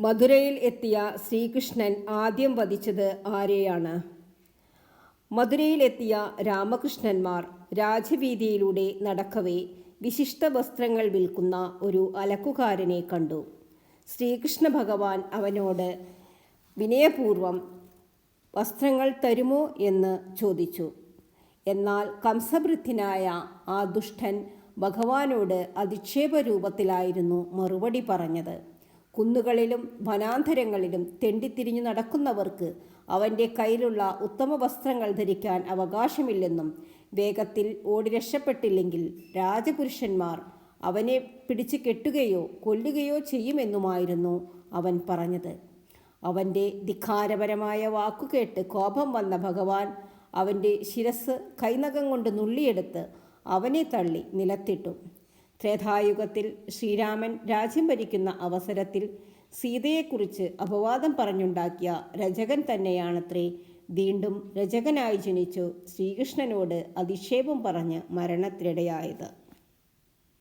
മധുരയിൽ എത്തിയ ശ്രീകൃഷ്ണൻ ആദ്യം വധിച്ചത് ആരെയാണ്? മധുരയിലെത്തിയ രാമകൃഷ്ണന്മാർ രാജവീതിയിലൂടെ നടക്കവേ വിശിഷ്ട വസ്ത്രങ്ങൾ വിൽക്കുന്ന ഒരു അലക്കുകാരനെ കണ്ടു. ശ്രീകൃഷ്ണ ഭഗവാൻ അവനോട് വിനയപൂർവം വസ്ത്രങ്ങൾ തരുമോ? എന്ന് ചോദിച്ചു. എന്നാൽ കംസവൃദ്ധനായ ആ ദുഷ്ടൻ ഭഗവാനോട് അധിക്ഷേപ രൂപത്തിലായിരുന്നു മറുപടി പറഞ്ഞത്. കുന്നുകളിലും വനാന്തരങ്ങളിലും തെണ്ടിത്തിരിഞ്ഞു നടക്കുന്നവർക്ക് അവന്റെ കയ്യിലുള്ള ഉത്തമ വസ്ത്രങ്ങൾ ധരിക്കാൻ അവകാശമില്ലെന്നും വേഗത്തിൽ ഓടി രക്ഷപ്പെട്ടില്ലെങ്കിൽ രാജപുരുഷന്മാർ അവനെ പിടിച്ചു കെട്ടുകയോ കൊല്ലുകയോ ചെയ്യുമെന്നുമായിരുന്നു അവൻ പറഞ്ഞത്. അവന്റെ ധിക്കാരപരമായ വാക്കുകേട്ട് കോപം വന്ന ഭഗവാൻ അവന്റെ ശിരസ് കൈനകം കൊണ്ട് നുള്ളിയെടുത്ത് അവനെ തള്ളി നിലത്തിട്ടു. ത്രേതായുഗത്തിൽ ശ്രീരാമൻ രാജ്യം ഭരിക്കുന്ന അവസരത്തിൽ സീതയെക്കുറിച്ച് അപവാദം പറഞ്ഞുണ്ടാക്കിയ രചകൻ തന്നെയാണത്രേ. വീണ്ടും രചകനായി ജനിച്ചു ശ്രീകൃഷ്ണനോട് അധിക്ഷേപം പറഞ്ഞ് മരണത്തിനിടയായത്.